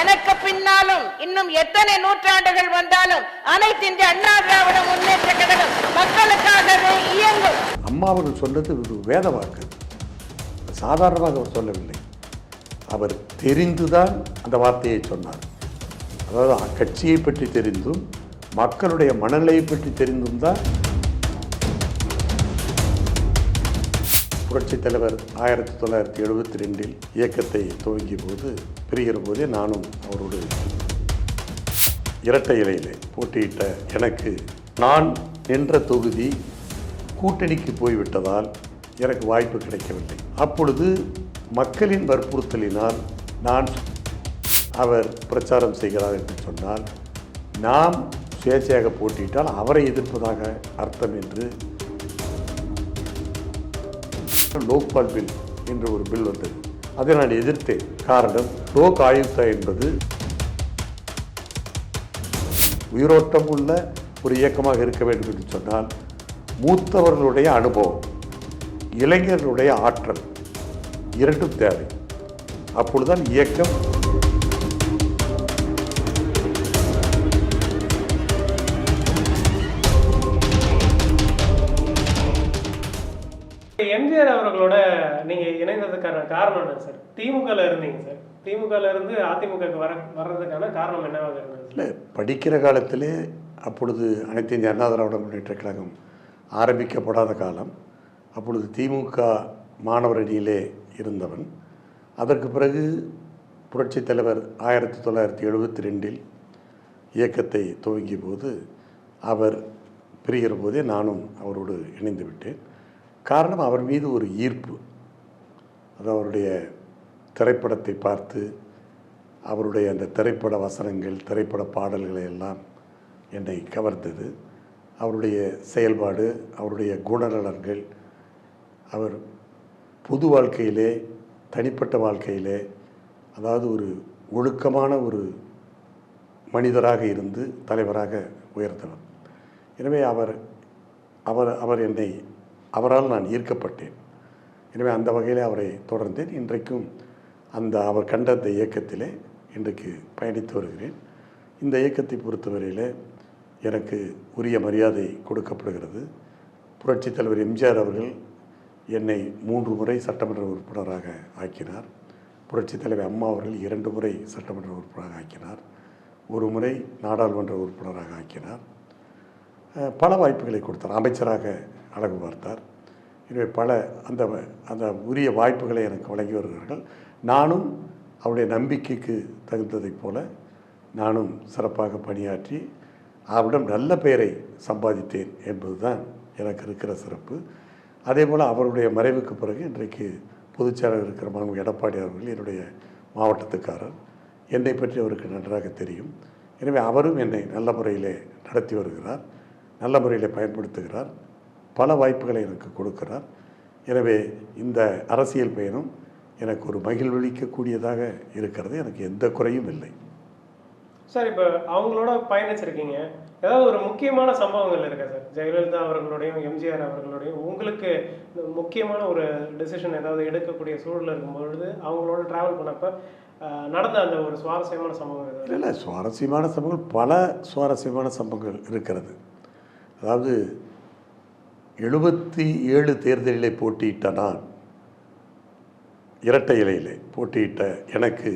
எனக்கு பின்னாலும் இன்னும் எத்தனை நூற்றாண்டுகள் வந்தாலும் அனைத்து இந்திய அண்ணா திராவிட முன்னேற்ற கழகம் மக்களுக்காகவே இயங்கும். அம்மா அவர்கள் சொன்னது ஒரு வேத வாக்கு. சாதாரணமாக அவர் சொல்லவில்லை. அவர் தெரிந்துதான் அந்த வார்த்தையை சொன்னார். அதாவது கட்சியை பற்றி தெரிந்தும் மக்களுடைய மனநிலையை பற்றி தெரிந்தும் தான் புரட்சித் தலைவர் ஆயிரத்தி தொள்ளாயிரத்தி எழுபத்தி ரெண்டில் இயக்கத்தை துவங்கிய போது பிரிகிற போதே நானும் அவரோடு இரட்டை இலையிலே போட்டியிட்ட எனக்கு நான் நின்ற தொகுதி கூட்டணிக்கு போய்விட்டதால் எனக்கு வாய்ப்பு கிடைக்கவில்லை. அப்பொழுது மக்களின் வற்புறுத்தலினால் நான் அவர் பிரச்சாரம் செய்கிறார் என்று சொன்னால் நாம் சுயேட்சையாக போட்டியிட்டால் அவரை எதிர்ப்பதாக அர்த்தம் என்று லோக்பால் பில் என்ற ஒரு பில் வந்தது. அதை நான் எதிர்த்தேன் காரணம் லோக் ஆயுக்தா என்பது உயிரோட்டம் உள்ள ஒரு இயக்கமாக இருக்க வேண்டும் என்று சொன்னால் மூத்தவர்களுடைய அனுபவம் இளைஞர்களுடைய ஆற்றல் இரண்டும் தேவை. அப்பொழுதுதான் இயக்கம் காரணம் என்ன சார்? திமுகல இருந்தீங்க சார். திமுகல இருந்து அதிமுகக்கு வர வர்றதுக்கான காரணம் என்னவாக இருந்தது இல்லை படிக்கிற காலத்திலே அப்பொழுது அனைத்து இந்திய அண்ணா திராவிட முன்னேற்ற கழகம் ஆரம்பிக்கப்படாத காலம் அப்பொழுது திமுக மாணவர் அணியிலே இருந்தவன். அதற்கு பிறகு புரட்சித் தலைவர் ஆயிரத்தி தொள்ளாயிரத்தி எழுபத்தி ரெண்டில் இயக்கத்தை துவங்கிய போது அவர் பிரிகிற போதே நானும் அவரோடு இணைந்து விட்டேன். காரணம் அவர் மீது ஒரு ஈர்ப்பு. அது அவருடைய திரைப்படத்தை பார்த்து அவருடைய அந்த திரைப்பட வசனங்கள் திரைப்பட பாடல்களை எல்லாம் என்னை கவர்ந்தது. அவருடைய செயல்பாடு அவருடைய குணநலன்கள் அவர் பொது வாழ்க்கையிலே தனிப்பட்ட வாழ்க்கையிலே அதாவது ஒரு ஒழுக்கமான ஒரு மனிதராக இருந்து தலைவராக உயர்ந்தவர். எனவே அவர் அவர் அவர் என்னை அவரால் நான் ஈர்க்கப்பட்டேன். எனவே அந்த வகையில் அவரை தொடர்ந்தேன். இன்றைக்கும் அந்த அவர் கண்ட அந்த இயக்கத்திலே இன்றைக்கு பயணித்து வருகிறேன். இந்த இயக்கத்தை பொறுத்தவரையில் எனக்கு உரிய மரியாதை கொடுக்கப்படுகிறது. புரட்சித் தலைவர் எம்ஜிஆர் அவர்கள் என்னை மூன்று முறை சட்டமன்ற உறுப்பினராக ஆக்கினார். புரட்சித் தலைவர் அம்மா அவர்கள் இரண்டு முறை சட்டமன்ற உறுப்பினராக ஆக்கினார். ஒரு முறை நாடாளுமன்ற உறுப்பினராக ஆக்கினார். பல வாய்ப்புகளை கொடுத்தார். அமைச்சராக அழகு பார்த்தார். எனவே பல அந்த அந்த உரிய வாய்ப்புகளை எனக்கு வழங்கி வருகிறார்கள். நானும் அவருடைய நம்பிக்கைக்கு தகுந்ததைப் போல நானும் சிறப்பாக பணியாற்றி அவரிடம் நல்ல பெயரை சம்பாதித்தேன் என்பதுதான் எனக்கு இருக்கிற சிறப்பு. அதே போல் அவருடைய மறைவுக்கு பிறகு இன்றைக்கு பொதுச்செயலாளர் இருக்கிற மகன் எடப்பாடி அவர்கள் என்னுடைய மாவட்டத்துக்காரர். என்னை பற்றி அவருக்கு நன்றாக தெரியும். எனவே அவரும் என்னை நல்ல முறையிலே நடத்தி வருகிறார். நல்ல முறையில் பயன்படுத்துகிறார். பல வாய்ப்புகளை எனக்கு கொடுக்கிறார். எனவே இந்த அரசியல் பயணம் எனக்கு ஒரு மகிழ்வளிக்கக்கூடியதாக இருக்கிறது. எனக்கு எந்த குறையும் இல்லை. சார் இப்போ அவங்களோட பயணிச்சிருக்கீங்க. ஏதாவது ஒரு முக்கியமான சம்பவங்கள் இருக்கா சார்? ஜெயலலிதா அவர்களுடையும் எம்ஜிஆர் அவர்களுடையும் உங்களுக்கு முக்கியமான ஒரு டெசிஷன் ஏதாவது எடுக்கக்கூடிய சூழல் இருக்கும் பொழுது அவங்களோட டிராவல் பண்ணப்ப நடந்த அந்த ஒரு சுவாரஸ்யமான சம்பவம் இல்லை. சுவாரஸ்யமான சம்பவங்கள் பல சுவாரஸ்யமான சம்பவங்கள் இருக்கிறது. அதாவது எழுபத்தி ஏழு தேர்தலிலே போட்டியிட்ட நான் இரட்டை இலையிலே போட்டியிட்ட எனக்கு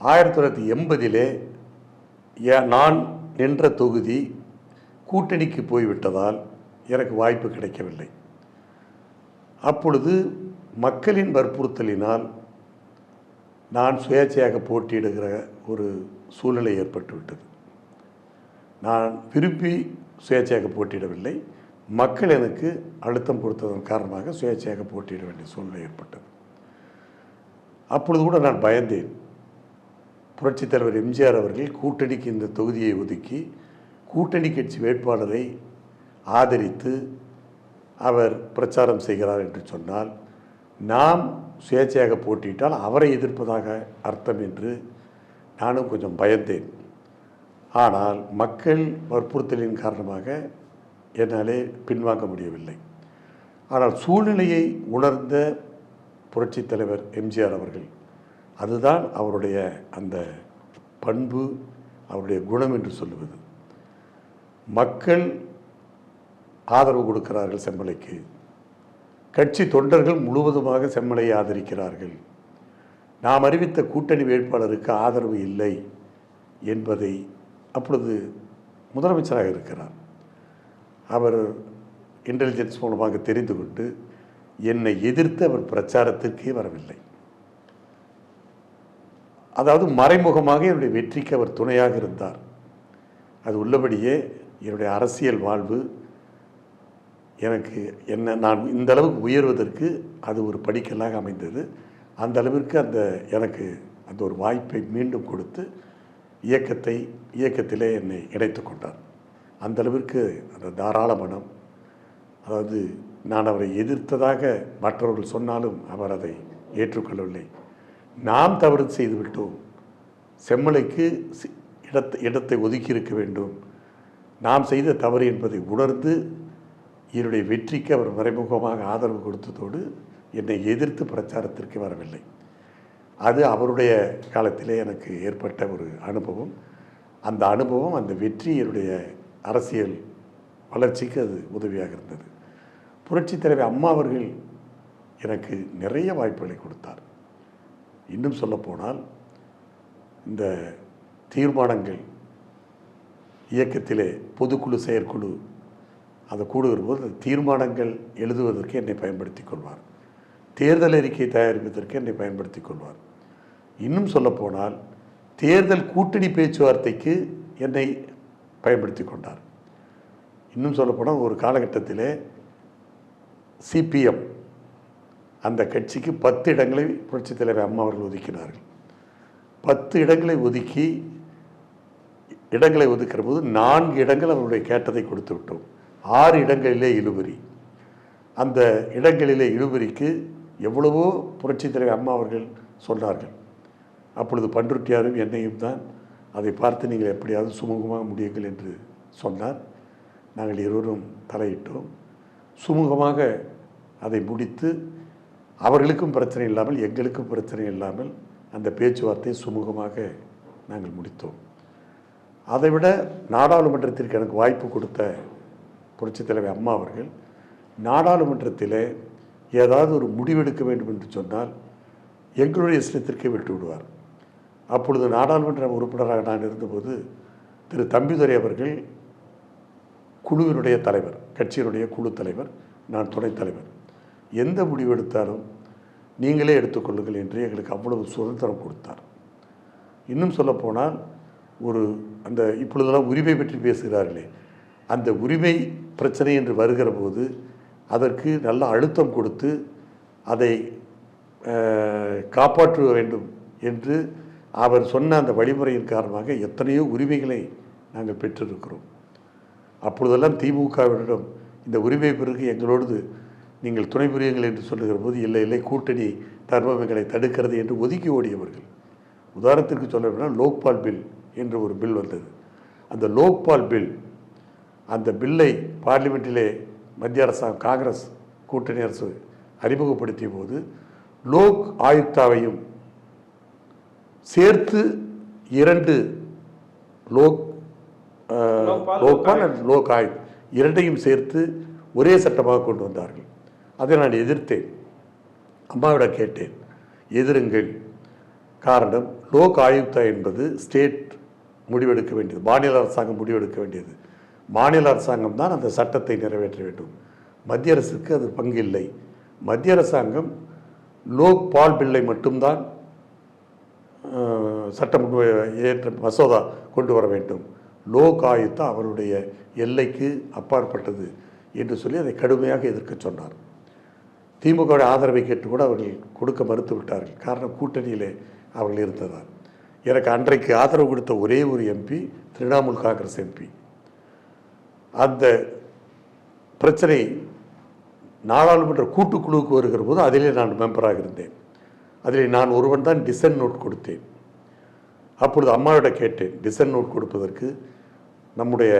ஆயிரத்தி தொள்ளாயிரத்தி எண்பதிலே நான் நின்ற தொகுதி கூட்டணிக்கு போய்விட்டதால் எனக்கு வாய்ப்பு கிடைக்கவில்லை. அப்பொழுது மக்களின் வற்புறுத்தலினால் நான் சுயேட்சையாக போட்டியிடுகிற ஒரு சூழ்நிலை ஏற்பட்டுவிட்டது. நான் விரும்பி சுயேட்சையாக போட்டியிடவில்லை. மக்கள் எனக்கு அழுத்தம் கொடுத்ததன் காரணமாக சுயேட்சையாக போட்டியிட வேண்டிய சூழ்நிலை ஏற்பட்டது. அப்பொழுது கூட நான் பயந்தேன். புரட்சித் தலைவர் எம்ஜிஆர் அவர்கள் கூட்டணிக்கு இந்த தொகுதியை ஒதுக்கி கூட்டணி கட்சி வேட்பாளரை ஆதரித்து அவர் பிரச்சாரம் செய்கிறார் என்று சொன்னால் நாம் சுயேட்சையாக போட்டியிட்டால் அவரை எதிர்ப்பதாக அர்த்தம் என்று நானும் கொஞ்சம் பயந்தேன். ஆனால் மக்கள் வற்புறுத்தலின் காரணமாக என்னாலே பின்வாங்க முடியவில்லை. ஆனால் சூழ்நிலையை உணர்ந்த புரட்சித் தலைவர் எம்ஜிஆர் அவர்கள் அதுதான் அவருடைய அந்த பண்பு அவருடைய குணம் என்று சொல்லுவது. மக்கள் ஆதரவு கொடுக்கிறார்கள் செம்மலைக்கு. கட்சி தொண்டர்கள் முழுவதுமாக செம்மலையை ஆதரிக்கிறார்கள். நாம் அறிவித்த கூட்டணி வேட்பாளருக்கு ஆதரவு இல்லை என்பதை அப்பொழுது முதலமைச்சராக இருக்கிறார். அவர் இன்டெலிஜென்ஸ் மூலமாக தெரிந்து கொண்டு என்னை எதிர்த்து அவர் பிரச்சாரத்திற்கே வரவில்லை. அதாவது மறைமுகமாக என்னுடைய வெற்றிக்கு அவர் துணையாக இருந்தார். அது உள்ளபடியே என்னுடைய அரசியல் வாழ்வு எனக்கு என்ன நான் இந்த அளவுக்கு உயர்வதற்கு அது ஒரு படிக்கலாக அமைந்தது. அந்த அளவிற்கு அந்த எனக்கு அந்த ஒரு வாய்ப்பை மீண்டும் கொடுத்து இயக்கத்தை இயக்கத்திலே என்னை இணைத்து கொண்டார். அந்த அளவிற்கு அந்த தாராள மனம் அதாவது நான் அவரை எதிர்த்ததாக மற்றவர்கள் சொன்னாலும் அவர் அதை ஏற்றுக்கொள்ளவில்லை. நாம் தவறு செய்துவிட்டோம் செம்மலைக்கு சி- இடத்தை இடத்தை ஒதுக்கி இருக்க வேண்டும். நாம் செய்த தவறு என்பதை உணர்ந்து என்னுடைய வெற்றிக்கு அவர் மறைமுகமாக ஆதரவு கொடுத்ததோடு என்னை எதிர்த்து பிரச்சாரத்திற்கு வரவில்லை. அது அவருடைய காலத்திலே எனக்கு ஏற்பட்ட ஒரு அனுபவம். அந்த அனுபவம் அந்த வெற்றி என்னுடைய அரசியல் வளர்ச்சிக்கு அது உதவியாக இருந்தது. புரட்சித் தலைவர் அம்மா அவர்கள் எனக்கு நிறைய வாய்ப்புகளை கொடுத்தார். இன்னும் சொல்லப்போனால் இந்த தீர்மானங்கள் இயக்கத்திலே பொதுக்குழு செயற்குழு அதை கூடுகிற போது அந்த தீர்மானங்கள் எழுதுவதற்கு என்னை பயன்படுத்தி கொள்வார். தேர்தல் அறிக்கை தயாரிப்பதற்கு என்னை பயன்படுத்தி கொள்வார். இன்னும் சொல்லப்போனால் தேர்தல் கூட்டணி பேச்சுவார்த்தைக்கு என்னை பயன்படுத்தி கொண்டார் இன்னும் சொல்லப்போனால் ஒரு காலகட்டத்திலே சிபிஎம் அந்த கட்சிக்கு பத்து இடங்களை புரட்சித் தலைவர் அம்மா அவர்கள் ஒதுக்கினார்கள். பத்து இடங்களை ஒதுக்கி இடங்களை ஒதுக்கிற போது நான்கு இடங்கள் அவருடைய கேட்டதை கொடுத்து விட்டோம். ஆறு இடங்களிலே இழுபறி. அந்த இடங்களிலே இழுபறிக்கு எவ்வளவோ புரட்சித் தலைவர் அம்மா அவர்கள் சொன்னார்கள். அப்பொழுது பண்ருட்டியாரும் என்னையும் தான் அதை பார்த்து நீங்கள் எப்படியாவது சுமூகமாக முடியுங்கள் என்று சொன்னார். நாங்கள் இருவரும் தலையிட்டோம். சுமூகமாக அதை முடித்து அவர்களுக்கும் பிரச்சனை இல்லாமல் எங்களுக்கும் பிரச்சனை இல்லாமல் அந்த பேச்சுவார்த்தை சுமூகமாக நாங்கள் முடித்தோம். அதைவிட நாடாளுமன்றத்திற்கு எனக்கு வாய்ப்பு கொடுத்த புரட்சித் தலைவர் அம்மா அவர்கள் நாடாளுமன்றத்தில் ஏதாவது ஒரு முடிவெடுக்க வேண்டும் என்று சொன்னால் எங்களுடைய இஷ்டத்திற்கே விட்டு விடுவார். அப்பொழுது நாடாளுமன்ற உறுப்பினராக நான் இருந்தபோது திரு தம்பிதுரை அவர்கள் குழுவினுடைய தலைவர் கட்சியினுடைய குழு தலைவர் நான் துணைத் தலைவர். எந்த முடிவெடுத்தாலும் நீங்களே எடுத்துக்கொள்ளுங்கள் என்று எங்களுக்கு அவ்வளவு சுதந்திரம் கொடுத்தார். இன்னும் சொல்லப்போனால் ஒரு அந்த இப்பொழுதெல்லாம் உரிமை பற்றி பேசுகிறார்களே அந்த உரிமை பிரச்சனை என்று வருகிற போது அதற்கு நல்ல அழுத்தம் கொடுத்து அதை காப்பாற்ற வேண்டும் என்று அவர் சொன்ன அந்த வழிமுறையின் காரணமாக எத்தனையோ உரிமைகளை நாங்கள் பெற்றிருக்கிறோம். அப்பொழுதெல்லாம் திமுகவிடம் இந்த உரிமை பிறகு எங்களோடு நீங்கள் துணை புரியுங்கள் என்று சொல்லுகிற போது இல்லை இல்லை கூட்டணி தர்மம் எங்களை தடுக்கிறது என்று ஒதுக்கி ஓடியவர்கள். உதாரணத்திற்கு சொல்ல வேண்டாம் லோக்பால் பில் என்று ஒரு பில் வந்தது. அந்த லோக்பால் பில் அந்த பில்லை பார்லிமெண்ட்டிலே மத்திய அரசாங்கம் காங்கிரஸ் கூட்டணி அரசு அறிமுகப்படுத்திய போது லோக் ஆயுக்தாவையும் சேர்த்து இரண்டு லோக் லோக்பால், அண்ட் லோக் ஆயுக் இரண்டையும் சேர்த்து ஒரே சட்டமாக கொண்டு வந்தார்கள். அதை நான் எதிர்த்தேன். அம்மாவிடம் கேட்டேன். எதிருங்கள். காரணம் லோக் ஆயுக்தா என்பது ஸ்டேட் முடிவெடுக்க வேண்டியது. மாநில அரசாங்கம் முடிவெடுக்க வேண்டியது. மாநில அரசாங்கம் தான் அந்த சட்டத்தை நிறைவேற்ற வேண்டும். மத்திய அரசுக்கு அது பங்கு இல்லை மத்திய அரசாங்கம் லோக் பால் பில்லை மட்டும்தான் சட்டம் ஏற்ற மசோதா கொண்டு வர வேண்டும். லோக் ஆயுத்தா அவருடைய எல்லைக்கு அப்பாற்பட்டது என்று சொல்லி அதை கடுமையாக எதிர்க்க சொன்னார். திமுகவுடைய ஆதரவை கேட்டு கூட அவர்கள் கொடுக்க மறுத்து விட்டார்கள். காரணம் கூட்டணியிலே அவர்கள் இருந்ததால். எனக்கு அன்றைக்கு ஆதரவு கொடுத்த ஒரே ஒரு எம்பி திரிணாமுல் காங்கிரஸ் எம்பி. அந்த பிரச்சனை நாடாளுமன்ற கூட்டுக்குழுவுக்கு வருகிற போது அதிலே நான் மெம்பராக இருந்தேன். அதில் நான் ஒருவன் தான் டிசன் நோட் கொடுத்தேன். அப்பொழுது அம்மாவிட கேட்டேன் டிசன் நோட் கொடுப்பதற்கு நம்முடைய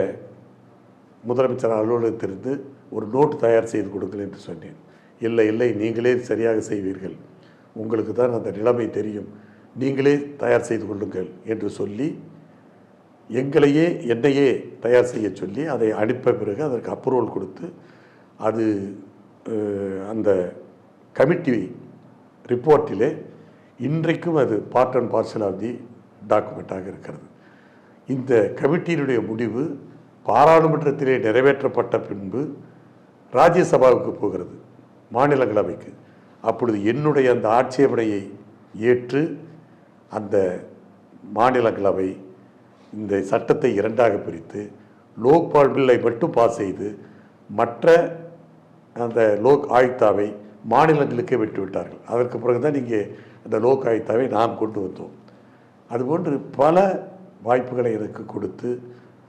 முதலமைச்சர் அலுவலகத்திலிருந்து ஒரு நோட்டு தயார் செய்து கொடுங்கள் என்று சொன்னேன். இல்லை இல்லை நீங்களே சரியாக செய்வீர்கள். உங்களுக்கு தான் அந்த நிலைமை தெரியும். நீங்களே தயார் செய்து கொள்ளுங்கள் என்று சொல்லி எங்களையே என்னையே தயார் செய்ய சொல்லி அதை அனுப்ப பிறகு அதற்கு அப்ரூவல் கொடுத்து அது அந்த கமிட்டி ரிப்போர்ட்டிலே இன்றைக்கும் அது part and parcel of the டாக்குமெண்ட்டாக இருக்கிறது. இந்த கமிட்டியினுடைய முடிவு பாராளுமன்றத்திலே நிறைவேற்றப்பட்ட பின்பு ராஜ்யசபாவுக்கு போகிறது மாநிலங்களவைக்கு. அப்பொழுது என்னுடைய அந்த ஆட்சேபனையை ஏற்று அந்த மாநிலங்களவை இந்த சட்டத்தை இரண்டாக பிரித்து லோக்பால் பில்லை மட்டும் பாஸ் செய்து மற்ற அந்த லோக் ஆயுக்தாவை மாநிலங்களுக்கே விட்டு விட்டார்கள் அதற்கு பிறகு தான் இங்கே அந்த லோக் ஆயுக்தாவை நாம் கொண்டு வந்தோம். அதுபோன்று பல வாய்ப்புகளை எனக்கு கொடுத்து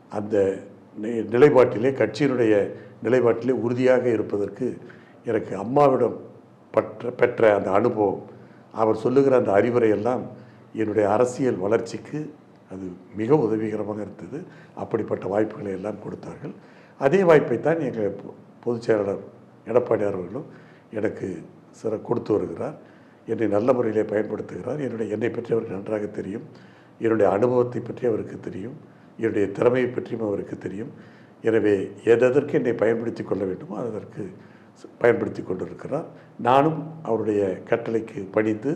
அந்த நிலைப்பாட்டிலே கட்சியினுடைய நிலைப்பாட்டிலே உறுதியாக இருப்பதற்கு எனக்கு அம்மாவிடம் பற்ற பெற்ற அந்த அனுபவம் அவர் சொல்லுகிற அந்த அறிவுரை எல்லாம் என்னுடைய அரசியல் வளர்ச்சிக்கு அது மிக உதவிகரமாக இருந்தது. அப்படிப்பட்ட வாய்ப்புகளை எல்லாம் கொடுத்தார்கள். அதே வாய்ப்பை தான் எங்கள் பொ- பொதுச் செயலாளர் எடப்பாடியார் அவர்களும் எனக்கு சிற கொடுத்து வருகிறார். என்னை நல்ல முறையிலே பயன்படுத்துகிறார். என்னுடைய என்னை பற்றி அவருக்கு நன்றாக தெரியும். என்னுடைய அனுபவத்தை பற்றி அவருக்கு தெரியும். என்னுடைய திறமையை பற்றியும் அவருக்கு தெரியும். எனவே எதற்கு என்னை பயன்படுத்தி கொள்ள வேண்டுமோ அதற்கு பயன்படுத்தி கொண்டிருக்கிறார். நானும் அவருடைய கட்டளைக்கு பணிந்து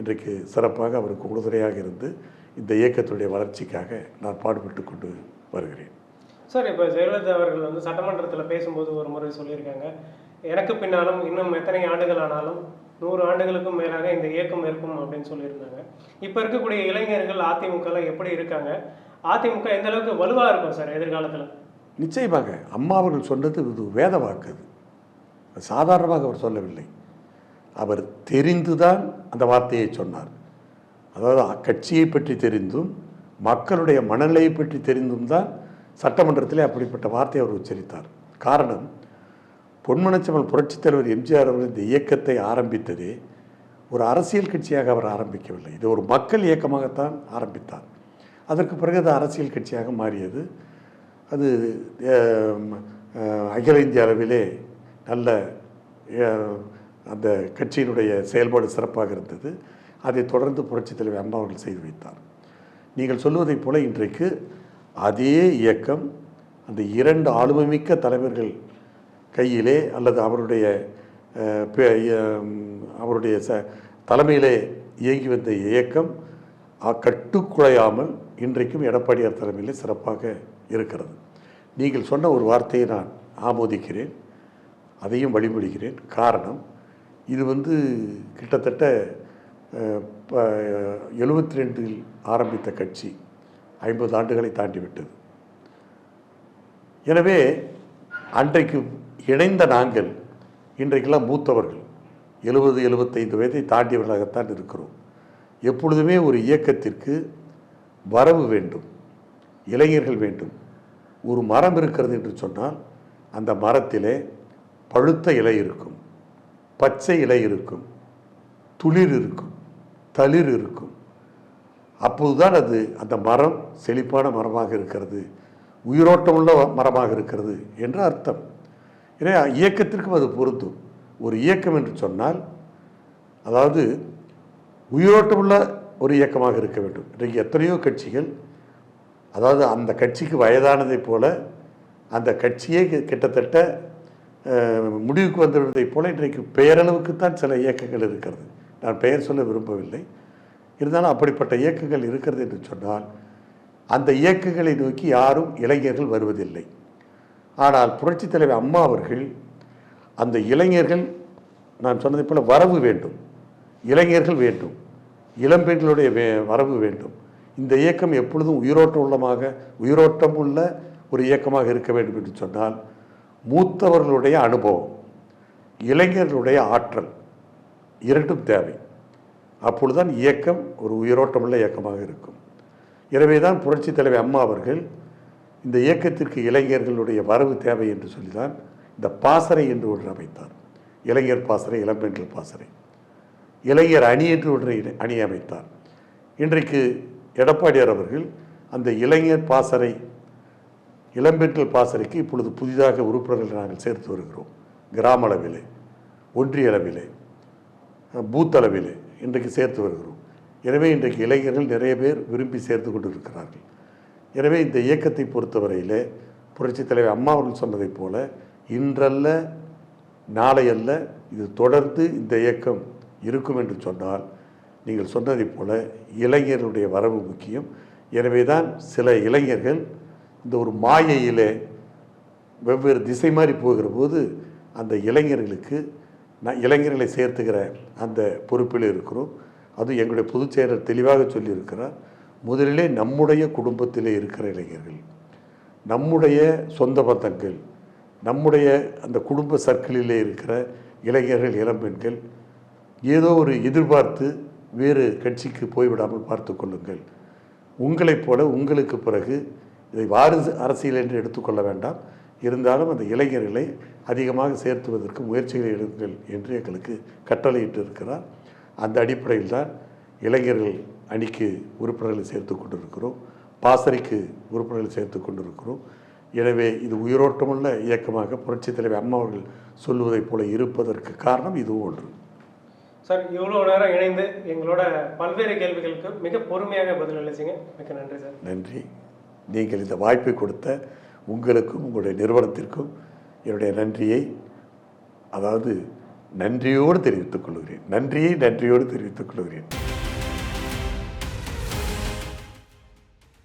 இன்றைக்கு சிறப்பாக அவருக்கு உறுதுணையாக இருந்து இந்த இயக்கத்துடைய வளர்ச்சிக்காக நான் பாடுபட்டு கொண்டு வருகிறேன். சார் இப்போ ஜெயலலிதா அவர்கள் வந்து சட்டமன்றத்தில் பேசும்போது ஒரு முறை சொல்லியிருக்காங்க. எனக்கு பின்னாலும் இன்னும் எத்தனை ஆண்டுகள் ஆனாலும் நூறு ஆண்டுகளுக்கும் மேலாக இந்த இயக்கம் இருக்கும் அப்படின்னு சொல்லியிருந்தாங்க. இப்போ இருக்கக்கூடிய இளைஞர்கள் அதிமுகல எப்படி இருக்காங்க? அதிமுக எந்த அளவுக்கு வலுவாக இருக்கும் சார் எதிர்காலத்தில்? நிச்சயமாக அம்மா அவர்கள் சொன்னது இது வேத வாக்கு அது. சாதாரணமாக அவர் சொல்லவில்லை. அவர் தெரிந்துதான் அந்த வார்த்தையை சொன்னார். அதாவது கட்சியை பற்றி தெரிந்தும் மக்களுடைய மனநிலையை பற்றி தெரிந்தும் தான் சட்டமன்றத்தில் அப்படிப்பட்ட வார்த்தையை அவர் உச்சரித்தார். காரணம் பொன்மனச்சமல் புரட்சித் தலைவர் எம்ஜிஆர் அவர்கள் இந்த இயக்கத்தை ஆரம்பித்ததே ஒரு அரசியல் கட்சியாக அவர் ஆரம்பிக்கவில்லை. இது ஒரு மக்கள் இயக்கமாகத்தான் ஆரம்பித்தார். அதற்கு பிறகு அது அரசியல் கட்சியாக மாறியது. அது அகில இந்திய அளவிலே நல்ல அந்த கட்சியினுடைய செயல்பாடு சிறப்பாக இருந்தது. அதை தொடர்ந்து புரட்சித் தலைவர் அம்மா அவர்கள் செய்து வைத்தார். நீங்கள் சொல்வதைப் போல இன்றைக்கு அதே இயக்கம் அந்த இரண்டு ஆளுமைமிக்க தலைவர்கள் கையிலே அல்லது அவருடைய பே- அவருடைய ச தலைமையிலே இயங்கி வந்த இயக்கம் கட்டுக்குழையாமல் இன்றைக்கும் எடப்பாடியார் தலைமையிலே சிறப்பாக இருக்கிறது. நீங்கள் சொன்ன ஒரு வார்த்தையை நான் ஆமோதிக்கிறேன். அதையும் வழிமொழிகிறேன் காரணம் இது வந்து கிட்டத்தட்ட எழுபத்தி ரெண்டில் ஆரம்பித்த கட்சி. ஐம்பது ஆண்டுகளை தாண்டிவிட்டது. எனவே அன்றைக்கு இணைந்த நாங்கள் இன்றைக்கெல்லாம் மூத்தவர்கள். எழுபது எழுபத்தைந்து வயதை தாண்டியவர்களாகத்தான் இருக்கிறோம். எப்பொழுதுமே ஒரு இயக்கத்திற்கு வரவு வேண்டும் இளைஞர்கள் வேண்டும். ஒரு மரம் இருக்கிறது என்று சொன்னால் அந்த மரத்திலே பழுத்த இலை இருக்கும் பச்சை இலை இருக்கும் துளிர் இருக்கும் தளிர் இருக்கும். அப்போதுதான் அது அந்த மரம் செழிப்பான மரமாக இருக்கிறது உயிரோட்டமுள்ள மரமாக இருக்கிறது என்று அர்த்தம். எனவே இயக்கத்திற்கும் அது பொருந்தும். ஒரு இயக்கம் என்று சொன்னால் அதாவது உயிரோட்டமுள்ள ஒரு இயக்கமாக இருக்க வேண்டும். இன்றைக்கு எத்தனையோ கட்சிகள் அதாவது அந்த கட்சிக்கு வயதானதைப் போல அந்த கட்சியே கிட்டத்தட்ட முடிவுக்கு வந்துவிட்டதைப் போல இன்றைக்கு பெயரளவுக்கு தான் சில இயக்கங்கள் இருக்கிறது. நான் பெயர் சொல்ல விரும்பவில்லை. இருந்தாலும் அப்படிப்பட்ட இயக்கங்கள் இருக்கிறது என்று சொன்னால் அந்த இயக்கங்களை நோக்கி யாரும் இளைஞர்கள் வருவதில்லை. ஆனால் புரட்சித் தலைவர் அம்மா அவர்கள் அந்த இளைஞர்கள் நான் சொன்னதை போல் வரவு வேண்டும். இளைஞர்கள் வேண்டும். இளம்பெண்களுடைய வே வரவு வேண்டும். இந்த இயக்கம் எப்பொழுதும் உயிரோட்டம் உள்ளமாக உயிரோட்டம் உள்ள ஒரு இயக்கமாக இருக்க வேண்டும் என்று சொன்னால் மூத்தவர்களுடைய அனுபவம் இளைஞர்களுடைய ஆற்றல் இரண்டும் தேவை. அப்பொழுதுதான் இயக்கம் ஒரு உயிரோட்டமுள்ள இயக்கமாக இருக்கும். எனவே தான் புரட்சித் தலைவர் அம்மா அவர்கள் இந்த இயக்கத்திற்கு இளைஞர்களுடைய வரவு தேவை என்று சொல்லிதான் இந்த பாசறை என்று ஒன்று அமைத்தார். இளைஞர் பாசறை இளம்பெண்கள் பாசறை. இளைஞர் அணி என்று ஒன்றை அணி அமைத்தார். இன்றைக்கு எடப்பாடியார் அவர்கள் அந்த இளைஞர் பாசறை இளம்பெண்கள் பாசறைக்கு இப்பொழுது புதிதாக உறுப்பினர்களை நாங்கள் சேர்த்து வருகிறோம். கிராம அளவிலே ஒன்றிய அளவிலே பூத் அளவிலே இன்றைக்கு சேர்த்து வருகிறோம். எனவே இன்றைக்கு இளைஞர்கள் நிறைய பேர் விரும்பி சேர்த்து கொண்டு இருக்கிறார்கள் எனவே இந்த இயக்கத்தை பொறுத்தவரையிலே புரட்சித் தலைவர் அம்மா அவர்கள் சொன்னதைப் போல இன்றல்ல நாளை அல்ல இது தொடர்ந்து இந்த இயக்கம் இருக்கும் என்று சொன்னால் நீங்கள் சொன்னதைப் போல இளைஞர்களுடைய வரவு முக்கியம். எனவே தான் சில இளைஞர்கள் இந்த ஒரு மாயையிலே வெவ்வேறு திசை மாறி போகிற போது அந்த இளைஞர்களுக்கு நான் இளைஞர்களை சேர்த்துக்கிற அந்த பொறுப்பில் இருக்கிறோம். அது எங்களுடைய பொதுச் செயலர் தெளிவாக சொல்லியிருக்கிறார். முதலிலே நம்முடைய குடும்பத்திலே இருக்கிற இளைஞர்கள் நம்முடைய சொந்த பந்தங்கள் நம்முடைய அந்த குடும்ப சர்க்கிளிலே இருக்கிற இளைஞர்கள் இளம்பெண்கள் ஏதோ ஒரு எதிர்பார்த்து வேறு கட்சிக்கு போய்விடாமல் பார்த்து கொள்ளுங்கள். உங்களைப் போல உங்களுக்கு பிறகு இதை வாரிசு அரசியல் என்று எடுத்துக்கொள்ள வேண்டாம். இருந்தாலும் அந்த இளைஞர்களை அதிகமாக சேர்த்துவதற்கு முயற்சிகளை எடுங்கள் என்று எங்களுக்கு கட்டளையிட்டு இருக்கிறார் அந்த அடிப்படையில் தான் இளைஞர்கள் அணிக்கு உறுப்பினர்களை சேர்த்து கொண்டிருக்கிறோம். பாசறைக்கு உறுப்பினர்களை சேர்த்து கொண்டிருக்கிறோம். எனவே இது உயிரோட்டமுள்ள இயக்கமாக புரட்சித் தலைவர் அம்மா அவர்கள் சொல்லுவதைப் போல இருப்பதற்கு காரணம் இதுவும் ஒன்று. சார் இவ்வளோ நேரம் இணைந்து எங்களோட பல்வேறு கேள்விகளுக்கு மிக பொறுமையாக பதில் அளிச்சிங்க. மிக்க நன்றி சார். நன்றி. நீங்கள் இந்த வாய்ப்பை கொடுத்த உங்களுக்கும் உங்களுடைய நிறுவனத்திற்கும் என்னுடைய நன்றியை அதாவது நன்றியோடு தெரிவித்துக் கொள்கிறேன். நன்றியை நன்றியோடு தெரிவித்துக் கொள்கிறேன்.